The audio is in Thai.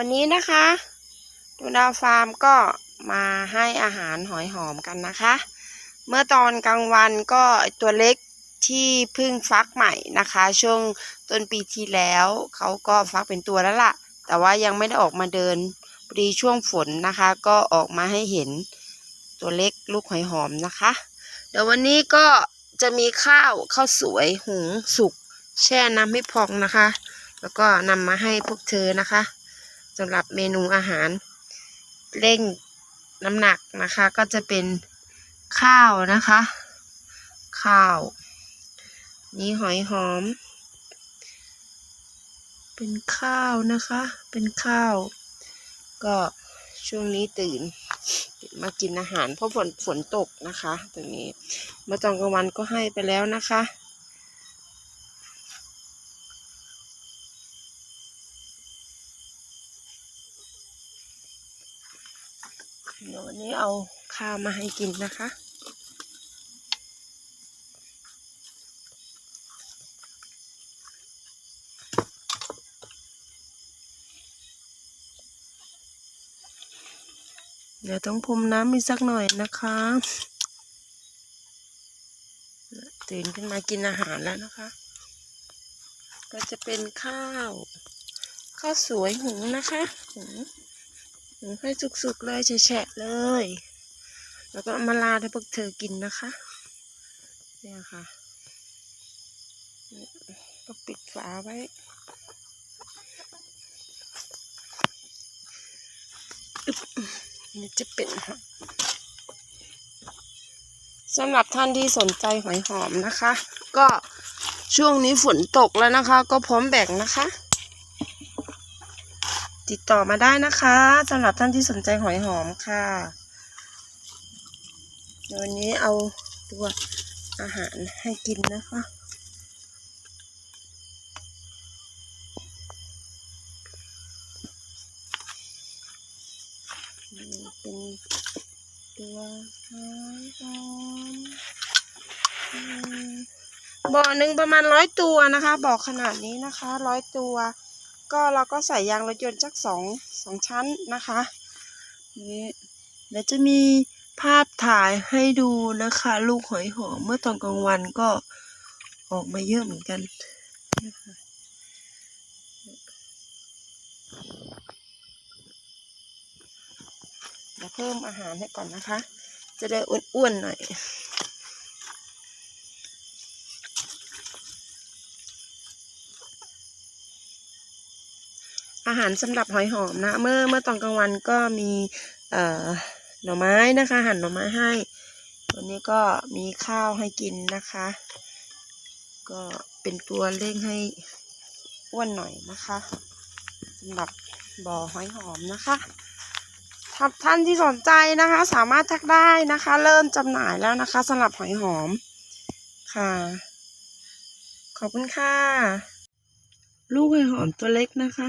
วันนี้นะคะดูดาวฟาร์มก็มาให้อาหารหอยหอมกันนะคะ เมื่อตอนกลางวันก็ตัวเล็กที่เพิ่งฟักใหม่นะคะ ช่วงต้นปีที่แล้วเขาก็ฟักเป็นตัวแล้วล่ะ แต่ว่ายังไม่ได้ออกมาเดินพอดีช่วงฝนนะคะ ก็ออกมาให้เห็นตัวเล็กลูกหอยหอมนะคะ เดี๋ยววันนี้ก็จะมีข้าวข้าวสวยหุงสุกแช่น้ำให้พองนะคะ แล้วก็นำมาให้พวกเธอนะคะ สำหรับเมนูอาหารเร่งน้ำหนักนะคะ ก็จะเป็นข้าวนะคะ ข้าว นี่หอยหอม เป็นข้าวนะคะ เป็นข้าว ก็ช่วงนี้ตื่น มากินอาหารเพราะฝนฝนตกนะคะตรงนี้มื่อตอนกลางวันก็ให้ไปแล้วนะคะ เดี๋ยววันนี้เอาข้าวมาให้กินนะคะ เดี๋ยวต้องพรมน้ำอีกสักหน่อยนะคะตื่นขึ้นมากินอาหารแล้วนะคะ ก็จะเป็นข้าว ข้าวสวยหุงนะคะ หุง ให้สุกๆเลยแฉะๆเลย แล้วก็มาลาให้พวกเธอกินนะคะ เนี่ยค่ะ ก็ปิดฝาไว้ นี่จะเป็นค่ะสำหรับท่านที่สนใจหอยหอมนะคะ ก็ช่วงนี้ฝนตกแล้วนะคะ ก็พร้อมแบ่งนะคะ ติดต่อมาได้นะคะสำหรับท่านที่สนใจหอยหอมค่ะวันนี้เอาตัวอาหารให้กินนะคะเป็นตัวหอยหอมอืมบ่อหนึ่งประมาณร้อยตัวนะคะบ่อขนาดนี้นะคะร้อยตัว ก็เราก็ใส่ยางรถยนต์จักสองสองชั้นนะคะนี่เดี๋ยวจะมีภาพถ่ายให้ดูนะคะ ลูกหอยหอมเมื่อตอนกลางวันก็ออกมาเยอะเหมือนกันนะคะเดี๋ยวเพิ่มอาหารให้ก่อนนะคะ จะได้อ้วนๆหน่อย อาหารสำหรับหอยหอมนะ เมื่อเมื่อตอนกลางวันก็มีเอ่อหน่อไม้นะคะ หั่นหน่อไม้ให้ วันนี้ก็มีข้าวให้กินนะคะ ก็เป็นตัวเร่งให้อ้วนหน่อยนะคะสำหรับบ่อหอยหอมนะคะถ้าท่านที่สนใจนะคะ สามารถทักได้นะคะ เริ่มจำหน่ายแล้วนะคะสำหรับหอยหอมค่ะ ขอบคุณค่ะ ลูกหอยหอมตัวเล็กนะคะ